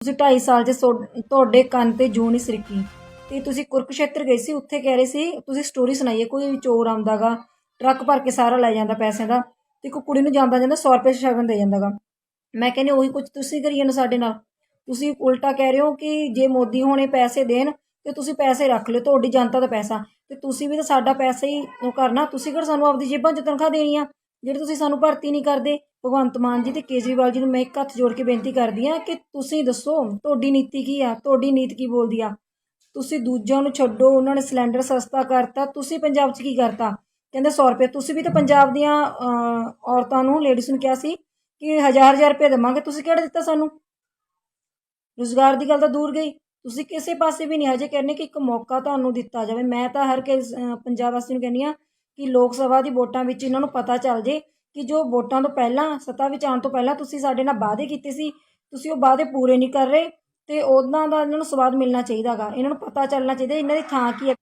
ਤੁਸੀਂ 2.5 ਸਾਲ 'ਚ ਸੋ- ਤੁਹਾਡੇ ਕੰਨ ਤੇ ਜੂੰ ਨਹੀਂ ਸਰਕੀ। ਤੇ ਤੁਸੀਂ ਕੁਰਕਸ਼ੇਤਰ ਗਏ ਸੀ, ਉੱਥੇ ਕਹਿ ਰਹੇ ਸੀ, ਤੁਸੀਂ ਸਟੋਰੀ ਸੁਣਾਈਏ, ਕੋਈ ਚੋਰ ਆਉਂਦਾਗਾ, ਟਰੱਕ ਭਰ ਕੇ ਸਾਰਾ ਲੈ ਜਾਂਦਾ ਪੈਸਿਆਂ ਦਾ, ਤੇ ਇੱਕ ਕੁੜੀ ਨੂੰ ਜਾਂਦਾ ਜਾਂਦਾ 100 ਰੁਪਏ ਸ਼ਗਨ ਦੇ ਜਾਂਦਾਗਾ। ਮੈਂ ਕਹਿੰਦੀ, ਉਹੀ ਕੁਝ ਤੁਸੀਂ ਕਰੀ ਜਾਂਦੇ ਸਾਡੇ ਨਾਲ। ਤੁਸੀਂ ਉਲਟਾ ਕਹਿ ਰਹੇ ਹੋ ਕਿ ਜੇ ਮੋਦੀ ਹੋਣੇ ਪੈਸੇ ਦੇਣ, ਤੇ ਤੁਸੀਂ ਪੈਸੇ ਰੱਖ ਲਿਓ, ਤੁਹਾਡੀ ਜਨਤਾ ਦਾ ਪੈਸਾ। ਤੇ ਤੁਸੀਂ ਵੀ ਤਾਂ ਸਾਡਾ ਪੈਸਾ ਹੀ ਉਹ ਕਰਨਾ, ਤੁਸੀਂ ਕਿਹੜਾ ਸਾਨੂੰ ਆਪਦੀ ਜੇਬਾਂ 'ਚ ਤਨਖਾਹ ਦੇਣੀ ਆ ਜਿਹੜੇ ਤੁਸੀਂ ਸਾਨੂੰ ਭਰਤੀ ਨਹੀਂ ਕਰਦੇ। ਭਗਵੰਤ ਮਾਨ ਜੀ ਤੇ ਕੇਜਰੀਵਾਲ ਜੀ ਨੂੰ ਮੈਂ ਇੱਕ ਹੱਥ ਜੋੜ ਕੇ ਬੇਨਤੀ ਕਰਦੀ ਆ ਕਿ ਤੁਸੀਂ ਦੱਸੋ, ਤੁਹਾਡੀ ਨੀਤੀ ਕੀ ਆ? ਤੁਹਾਡੀ ਨੀਤ ਕੀ ਬੋਲਦੀ ਆ? ਤੁਸੀਂ ਦੂਜਿਆਂ ਨੂੰ ਛੱਡੋ, ਉਹਨਾਂ ਨੇ ਸਿਲੰਡਰ ਸਸਤਾ ਕਰਤਾ, ਤੁਸੀਂ ਪੰਜਾਬ 'ਚ ਕੀ ਕਰਤਾ? ਕਹਿੰਦੇ 100 ਰੁਪਏ, ਤੁਸੀਂ ਵੀ ਤਾਂ ਪੰਜਾਬ ਦੀਆਂ ਔਰਤਾਂ ਨੂੰ ਲੇਡੀਜ਼ ਨੂੰ ਕਿਹਾ ਸੀ ਕਿ ਹਜ਼ਾਰ ਹਜ਼ਾਰ ਰੁਪਏ ਦੇਵਾਂਗੇ, ਤੁਸੀਂ ਕਿਹੜਾ ਦਿੱਤਾ ਸਾਨੂੰ? ਰੁਜ਼ਗਾਰ ਦੀ ਗੱਲ ਤਾਂ ਦੂਰ ਗਈ। ਤੁਸੀਂ ਕਿਸੇ ਪਾਸੇ ਵੀ ਨਹੀਂ, ਹਜੇ ਕਹਿੰਦੇ ਕਿ ਇੱਕ ਮੌਕਾ ਤੁਹਾਨੂੰ ਦਿੱਤਾ ਜਾਵੇ। ਮੈਂ ਤਾਂ ਹਰ ਕਿਸ ਪੰਜਾਬ ਵਾਸੀ ਨੂੰ ਕਹਿੰਦੀ ਆ ਕਿ ਲੋਕ ਸਭਾ ਦੀ ਵੋਟਾਂ ਵਿੱਚ ਇਹਨਾਂ ਨੂੰ ਪਤਾ ਚੱਲ ਜੇ ਕਿ ਜੋ ਵੋਟਾਂ ਤੋਂ ਪਹਿਲਾਂ, ਸੱਤਾ ਵਿੱਚ ਆਉਣ ਤੋਂ ਪਹਿਲਾਂ ਤੁਸੀਂ ਸਾਡੇ ਨਾਲ ਵਾਅਦੇ ਕੀਤੇ ਸੀ, ਤੁਸੀਂ ਉਹ ਵਾਅਦੇ ਪੂਰੇ ਨਹੀਂ ਕਰ ਰਹੇ ਤੇ ਉਹਨਾਂ ਦਾ ਇਹਨਾਂ ਨੂੰ ਸਵਾਦ ਮਿਲਣਾ ਚਾਹੀਦਾਗਾ ਇਹਨਾਂ ਨੂੰ ਪਤਾ ਚੱਲਣਾ ਚਾਹੀਦਾ ਇਹਨਾਂ ਦੀ ਥਾਂ ਕੀ ਹੈ